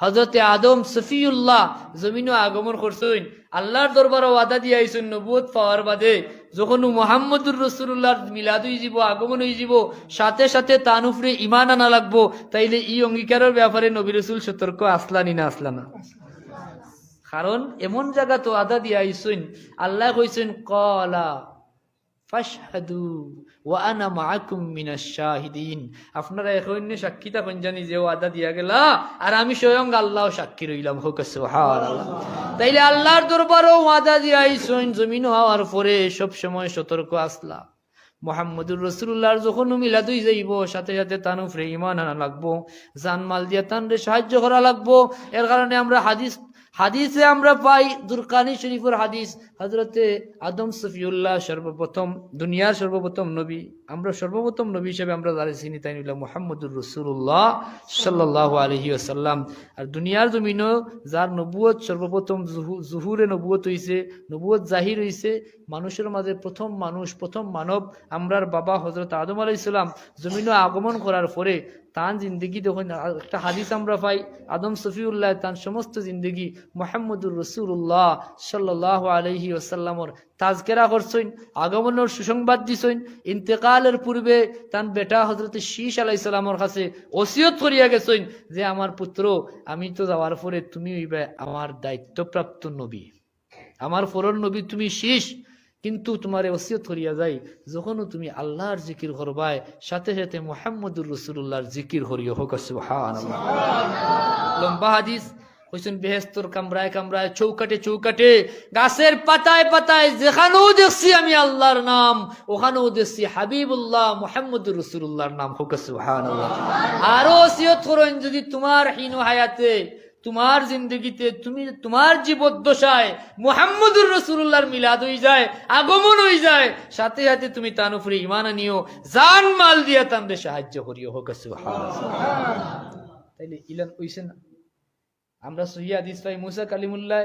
হজরতে আদম সফিউল্লাহ জমিনও আগমন করছেন। আল্লাহর দরবারও ওয়াদা দিয়ে আইসেন নবুয়ত পাওয়ার বাদে যখন মোহাম্মদুর রসুল্লাহর মিলাদ হয়ে যাব, আগমন হয়ে যাব, সাথে সাথে তানুফরে ইমান আনা লাগবো, তাইলে এই অঙ্গীকারের ব্যাপারে নবী রসুল সতর্ক আসলানি না আসলানা কারণ এমন জায়গা তো আদা দিয়া আইসুন আল্লাহ কইছেন, কলা ফাশহাদু ওয়া আনা মাআকুম মিনাশ শাহিদিন। আপনারা এখন সাক্ষী জানি যে ওয়াদা দিয়া গেলা, আর আমি স্বয়ং আল্লাহ সাক্ষী রইলাম সুবহানাল্লাহ। তাইলে আল্লাহর দরবারও ওয়াদা দিয়া আইসুন জমিন হওয়ার পরে সব সময় সতর্ক আসলা মোহাম্মদুর রসুল্লাহর যখন মিলাদ হয়ে যাইব, সাথে সাথে তান উপরে ইমান আনা লাগবো, জানমাল দিয়া তানরে সাহায্য করা লাগবো। এর কারণে আমরা হাদিস হাদিসে আমরা পাই, দুরকানি শরীফের হাদিস হজরতে আদম সফিউল্লাহ সর্বপ্রথম, দুনিয়ার সর্বপ্রথম নবী, আমরা সর্বপ্রথম নবী হিসেবে আমরা যারা চিনি, তাই নিলাম মোহাম্মদুর রসুল্লাহ সাল্লাহ আলহি আসাল্লাম আর দুনিয়ার জমিনও যার নবুয়ত সর্বপ্রথম জুহু- জুহুরে নবুয়ত হইছে, নবুয়ত জাহির হইছে, মানুষের মাঝে প্রথম মানুষ, প্রথম মানব, আমরার বাবা হজরত আদম আলাইসাল্লাম জমিনও আগমন করার পরে তান জিন্দগি দেখুন একটা হাদিস আমরা পাই, আদম সফিউল্লাহ তার সমস্ত জিন্দগি মোহাম্মদুর রসুল্লাহ সাল্লাহ আলহি ওসাল্লামর তাজকেরা করছেন, আগমনের সুসংবাদ দিছেন, ইন্তেকালের পূর্বে তান বেটা হজরত শীষ আলাইসাল্লামর কাছে ওসিয়ত করিয়া গেছেন যে, আমার পুত্র, আমি তো যাওয়ার পরে তুমি আমার দায়িত্বপ্রাপ্ত নবী। আমার ফরন নবী তুমি শীষ কিন্তু তোমার ওসিয়ত করিয়া যাই, যখনও তুমি আল্লাহর জিকির করবায়, সাথে সাথে মোহাম্মদুর রসুল্লাহর জিকির করিও হোক। লম্বা হাদিস, হইছেন বেহেস্তর কামরায় কামরায় চৌকাটে চৌকাটে গাছের পাতায় পাতায় যেখানেও দেখছি আমি আল্লাহর নাম, ওখানেও দেখছি হাবিবুল্লাহ মোহাম্মদুর রসুল্লাহর নাম হোক, সুবহানাল্লাহ। আরও ওসিয়ত করেন যদি তোমার হীন হায়াতে তোমার জিন্দগিতে তুমি তোমার জীবদ্দশায় মোহাম্মদুর রসুল্লাহর মিলাদ হয়ে যায় আগমন হয়ে যায় সাথে সাথে তুমি তান উপরে ইমান আনিও জান মাল দিয়া তানরে সাহায্য করিও হোক। তাইলে ইলান কইছে না আমরা সহিয়া দিস পাই মুসা কালিমুল্লাহ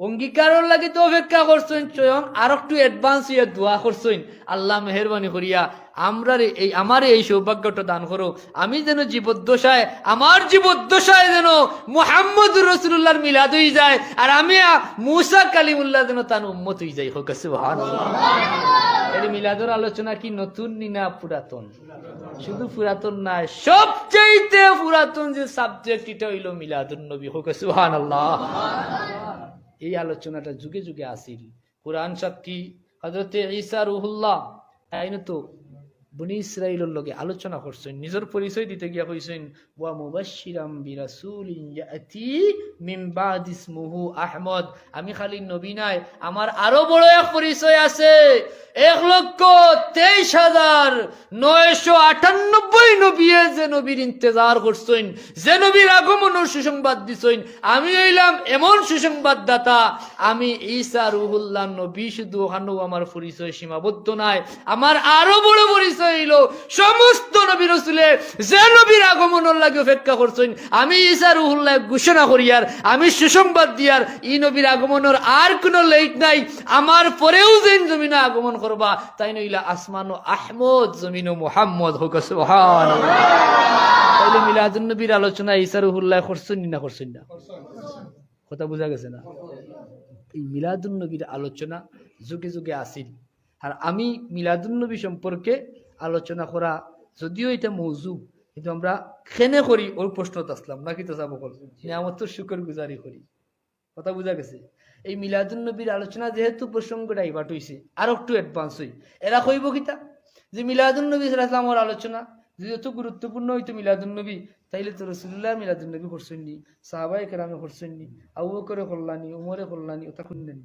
অঙ্গীকারের লাগে তো অপেক্ষা করছেন স্বয়ং আর একটু অ্যাডভান্স হইয়া দোয়া করছেন আল্লাহ মেহরবানি করিয়া আমরা এই আমার এই সৌভাগ্যটা দান করো আমি যেন জীবদ্দশায় আমার জীবদ্দশায় যেন মোহাম্মদ রসুল্লাহর মিলাদ হয়ে যায় আর আমি মুসা কালিমুল্লাহ যেন তার উম্মত হয়ে যাই হোক এর মিলাদর আলোচনা কি নতুন নি না পুরাতন শুধু পুরাতন না সবচেয়ে পুরাতন যে সাবজেক্ট এটা হইল মিলাদুন নবী। হোক সুহান এই আলোচনাটা যুগে যুগে আসিল। কোরআন সাক্ষী হজরতে ঈসা রুহুল্লাহ তাই তো? বনি ইসরাইলের লগে আলোচনা করছেন, নিজের পরিচয় দিতে গিয়া কইছেন, ওয়া মুবাশশিরাম বিরাসুলিন ইয়াতি মিন বাদ ইসমুহু আহমদ। আমি খালি নবী নাই, আমার আরও বড় এক পরিচয় আছে। এক লক্ষ তেইশ হাজার নয়শো আটানব্বই নবী যে নবীর ইন্তজার করছেন, যে নবীর আগমনের সুসংবাদ দিছেন, আমি হইলাম এমন সুসংবাদ দাতা আমি ঈসা রুহুল্লাহ নবী, শুধু ওখানেও আমার পরিচয় সীমাবদ্ধ নাই। আমার আরও বড় পরিচয় সমস্ত যে নবীর অপেক্ষা করছেন, আমি ঈসা রুহুল্লাহ ঘোষণা আমি সুসংবাদ দিয়ার ই নবীর আগমনের আর কোনো লেট নাই। আমার পরেও যেন আগমন করবা, তাই আসমান আহমদ, জমিন মোহাম্মদ হোক। তাইলে মিলাদুন নবীর আলোচনা ঈসা রুহুল্লাহ করছেন না করছেন না? কথা বোঝা গেছে না? এই নবীর আলোচনা যুগে যুগে আসিল আর আমি মিলাদুন নবী সম্পর্কে আলোচনা করা যদিও এটা মৌজু কিন্তু আমরা খেনে করি ওর প্রশ্নত আসলাম নাকি তো যাব আমার তো শুকর গুজারি করি। কথা বোঝা গেছে? এই মিলাদুন নবীর আলোচনা যেহেতু প্রসঙ্গটা ইবাট হইছে আর একটু অ্যাডভান্স হই। এরা কইব কিতা? যে মিলাদুন নবী সালামের আলোচনা যদি এত গুরুত্বপূর্ণ হইতো মিলাদুন নবী তাইলে তো রসুল্লাহ মিলাদুন নবী করছেন নি সাহাবাই কেরামে করছেন নি আবু করে করলানি উমরে করলানি ওটা শুনলেন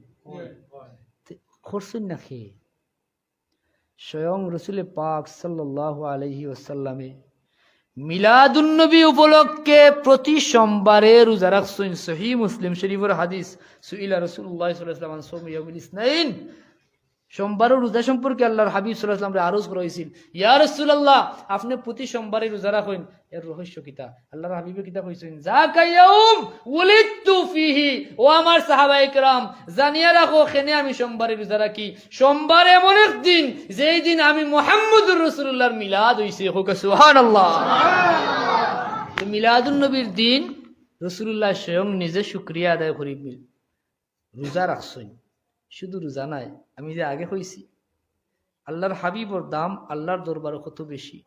করছেন না খেয়ে স্বয়ং রসুলে পাক সাল্লাহ আলহি ওসাল্লামে মিলাদুন্নবী উপলক্ষে প্রতি সোমবারে রোজা রাখছেন সহি মুসলিম শরীফের হাদিস, সুইলা রসুল্লাহ সাল্লাম সোম ইসনাইন। সোমবারের রোজা সম্পর্কে আল্লাহর হাবিব সাল্লাহাম আরজ করা হয়েছিল ইয়া রসুল্লাহ আপনি প্রতি সোমবারে রোজা রাখেন। এর রহস্য কিতা আল্লাহর হাবিবের কিতা কইছেন, যাকা ইয়াউম উলিদতু ফিহি ও আমার সাহাবায়ে কেরাম, জানিয়া রাখো, খেনে আমি সোমবারে রোজা রাখি। সোমবার এমন এক দিন, যেই দিন আমি মুহাম্মদুর রাসূলুল্লাহর মিলাদ হইছে। হোক, সুবহানাল্লাহ। তো মিলাদুন নবীর দিন রসুল্লাহ স্বয়ং নিজে শুক্রিয়া আদায় করি রোজা রাখছই শুধু রোজা নাই, আমি যে আগে হয়েছি আল্লাহর হাবিবর দাম আল্লাহর দরবারও কত বেশি?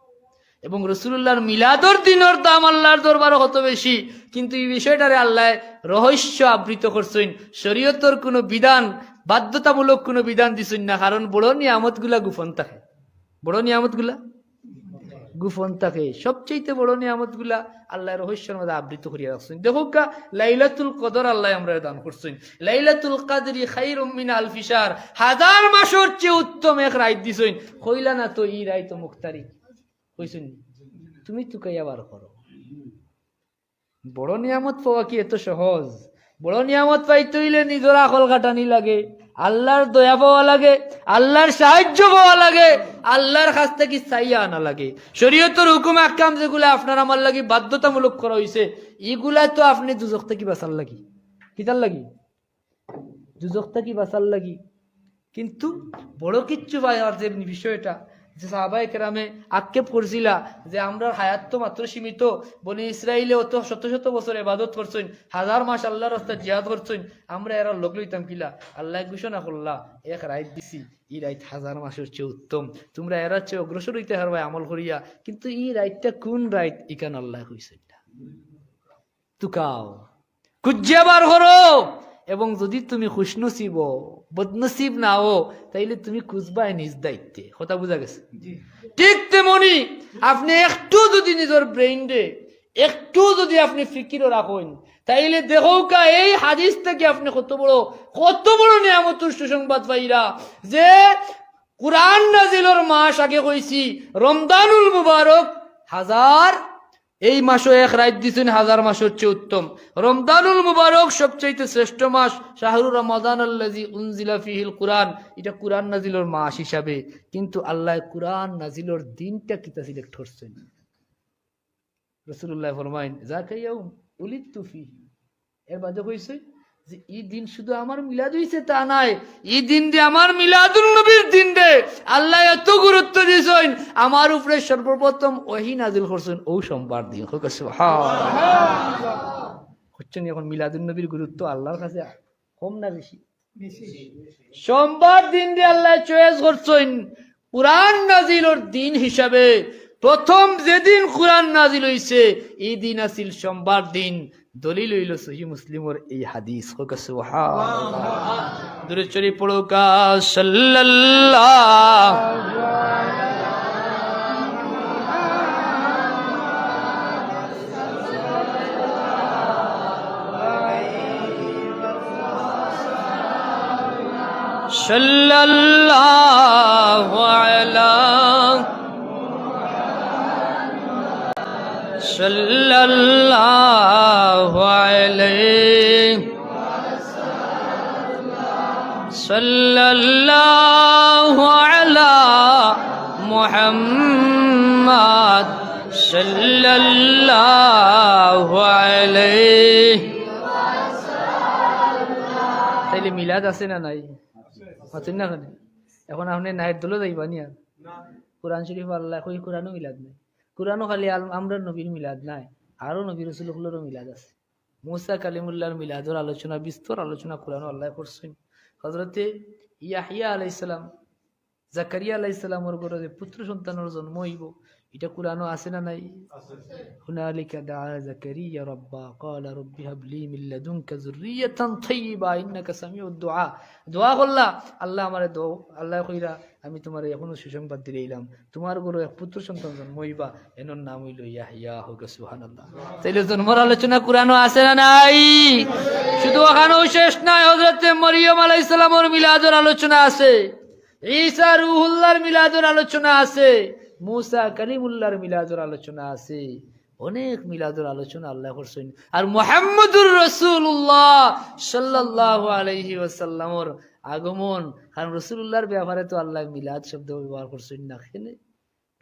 এবং রসুল্লাহর মিলাদর দিনর দাম আল্লাহর দরবারও কত বেশি? কিন্তু এই বিষয়টারে আল্লাহ রহস্য আবৃত করছেন। শরীয়তর কোনো বিধান, বাধ্যতামূলক কোনো বিধান দিছেন না, কারণ বড় নিয়ামতগুলা গোপন থাকে। বড় নিয়ামত গুফন থাকে সবচেয়ে বড় নিয়ামতগুলা আল্লাহ রহস্যের মধ্যে আবৃত করিয়া রাখছেন। দেখো কা লাইলাতুল কদর আল্লাহ আমরা দান করছেন। লাইলাতুল কাদরি খাইর মিন আলফিসার হাজার মাসের চেয়ে উত্তম এক রাইত দিছেন। কইলা না তো ই রাইত মুক্তারি। কইছেন, তুমি তুকাইয়া বার করো। বড় নিয়ামত পাওয়া কি এত সহজ? বড় নিয়ামত পাইতে হইলে নিজের আকল কাটানি লাগে। আল্লাহর দয়া পাওয়া লাগে, আল্লাহর সাহায্য পাওয়া লাগে, আল্লাহর কাছ থেকে চাইয়া আনা লাগে। শরীয়তের হুকুম আকাম যেগুলো আপনার আমার লাগে বাধ্যতামূলক করা হয়েছে এগুলা তো আপনি দুজক থেকে বাঁচার লাগি। কিতার লাগি? দুজক থেকে বাঁচার লাগি। কিন্তু বড় কিচ্ছু পাওয়ার যে বিষয়টা যে সাহাবাই কেরামে আক্ষেপ করছিলা যে আমরা হায়াত তো মাত্র সীমিত। বনি ইসরায়েলে অত শত শত বছর এবাদত করছেন, হাজার মাস আল্লাহ রাস্তা জিয়াদ করছেন, আমরা এরা লোক লইতাম কিলা? আল্লাহ ঘোষণা করলা, এক রাইত দিছি ই রাইত হাজার মাসের চেয়ে উত্তম। তোমরা এরা চেয়ে অগ্রসর হইতে হারবাই আমল করিয়া, কিন্তু ই রাইতটা কোন রাইত ইকান আল্লাহ কইছে তুকাও। কুজ্জাবার করো। এবং যদি তুমি খুশনসিব বদনসিব না হো তাইলে তুমি খুঁজবাই নিজ দায়িত্বে। কথা বোঝা গেছে? ঠিক তেমনি আপনি একটু যদি নিজের ব্রেইনরে একটু যদি আপনি ফিকির রাখেন তাইলে দেখো কা এই হাদিস থেকে আপনি কত বড় কত বড় নিয়ামতুর সুসংবাদ পাইরা যে কোরআন নাজিলর মাস আগে কইছি রমদানুল মুবারক হাজার এই মাসও এক রাত দিছেন, হাজার মাস হচ্ছে উত্তম। রমদানুল মুবারক সবচেয়ে শ্রেষ্ঠ মাস শাহরু রমাদান আল্লাজি এটা কোরআন নাজিলর মাস হিসাবে। কিন্তু আল্লাহ কোরআন নাজিলর দিনটা কিতা সিলেক্ট করছেন রসুল্লাহ ফরমাইন যা খাইয়া উলিত তুফি এর বাদে কইছে যে এই দিন শুধু আমার মিলাদ হইছে তা নাই, এই দিন যে আমার মিলাদুল নবীর দিন রে আল্লাহ এত গুরুত্ব দিয়েছেন আমার উপরে সর্বপ্রথম ওহি নাজিল করছেন, ও সোমবার দিন। হচ্ছেন এখন মিলাদুল নবীর গুরুত্ব আল্লাহর কাছে কম না বেশি? সোমবার দিন দিয়ে আল্লাহ চয়েস করছেন, কোরআন নাজিলর দিন হিসাবে। প্রথম যেদিন কোরআন নাজিল হইছে, এই দিন আছিল সোমবার দিন। دلیل الى صحیح مسلم اور ای حدیث خوک سبحان اللہ درود شریف پڑھو کا صلی اللہ صلی اللہ علیہ وسلم صلى الله عليه صلى الله على محمد صلى الله عليه তাইলে মিলাদ আছে না নাই হচ্ছেন না ওখানে এখন আপনি নাইট দলে যাইবা নি আর কোরআন শরীফ আল্লাহ কই কোরআনও মিলাদ নাই কোরআনও খালি আল- আমরা নবীর মিলাদ নাই আরও নবীর রসুলগুলোরও মিলাদ আছে। মুসা কালিমুল্লাহর মিলাদর আলোচনা, বিস্তর আলোচনা কোরআন আল্লাহ করছেন। হজরতে ইয়াহিয়া আলাইসালাম জাকারিয়া আলাইসালামর ঘরে পুত্র সন্তানের জন্ম হইব এটা কোরআনও আছে না নাই? হুনালিকা দা জাকারিয়া রব্বা ক্বালা রব্বি হাবলি মিন লাদুনকা যুররিয়াতান তাইয়্যিবা ইন্নাকা সামিউদ দুআ। দোয়া করলা। আল্লাহ আমারে দো আল্লাহ কইরা আমি তোমার এখনও সুসংবাদ দিলাম তোমারগুলো এক পুত্র সন্তান জন্ম হইবা এনর নাম হইল ইয়াহিয়া হোক সুবহানাল্লাহ। তাইলে জন্মর আলোচনা কোরআনও আছে না নাই? শুধু ওখানেও শেষ নাই হযরত মরিয়ম আলাইহিস সালামের মিলাদের আলোচনা আছে। ঈসা রুহুল্লাহর মিলাদের আলোচনা আছে। মুসা কালিমুল্লাহর মিলাদের আলোচনা আছে। অনেক মিলাদের আলোচনা আল্লাহ করছেন আর মোহাম্মদুর রসুল্লাহ সাল্লাহ আলহি ওয়াসাল্লামর আগমন। কারণ রসুল্লাহর ব্যাপারে তো আল্লাহ মিলাদ শব্দ ব্যবহার করছেন না, খেলে।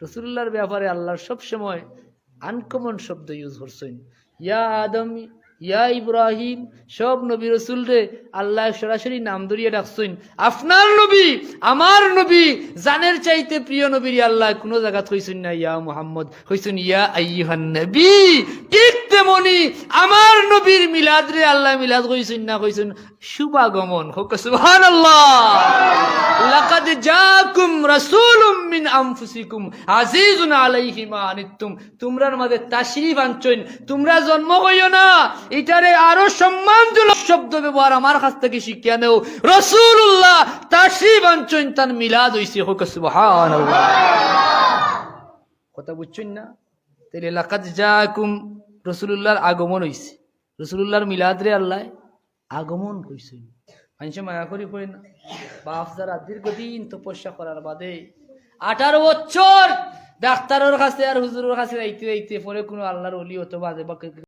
রসুল্লাহর ব্যাপারে আল্লাহর সবসময় আনকমন শব্দ ইউজ করছেন। ইয়া আদম ইয়া ইব্রাহিম, সব নবী রসুল রে, আল্লাহ সরাসরি নাম ধরিয়ে ডাকছেন। আপনার নবী, আমার নবী, জানের চাইতে প্রিয় নবীর আল্লাহ কোনো জায়গা হইছেন না। ইয়া মুহাম্মদ, হইছেন ইয়া আইহান নবী। ঠিক তেমনি আমার নবীর মিলাদ রে আল্লাহ মিলাদ কইছেন না কইছেন? শুভাগমন হোক, সুবহানাল্লাহ। লাকাদ জাকুম রাসূলুম মিন আনফুসিকুম আজিজুন আলাইহি মা আনিতুম তোমরার মাঝে তাশরীফ আনছেন তোমরা জন্ম হইও না। এটারে আরও সম্মানজনক শব্দ ব্যবহার আমার কাছ থেকে শিখিয়া নেও। রাসূলুল্লাহ তাশরীফ আনছেন তার মিলাদ হইছে হোক, সুবহানাল্লাহ। কথা বুঝছেন না? তাহলে লাকাত জাকুম রসুল্লাহর আগমন হয়েছে রসুল্লাহর মিলাদ রে আল্লাহ আগমন করছে মানুষ মায়া করি পড়ে না বাপ যারা দীর্ঘদিন তপস্যা করার বাদে আঠারো বছর ডাক্তারের কাছে আর হুজুরের কাছে আইতে আইতে পরে কোনো আল্লাহর অলি হতো বাজে বা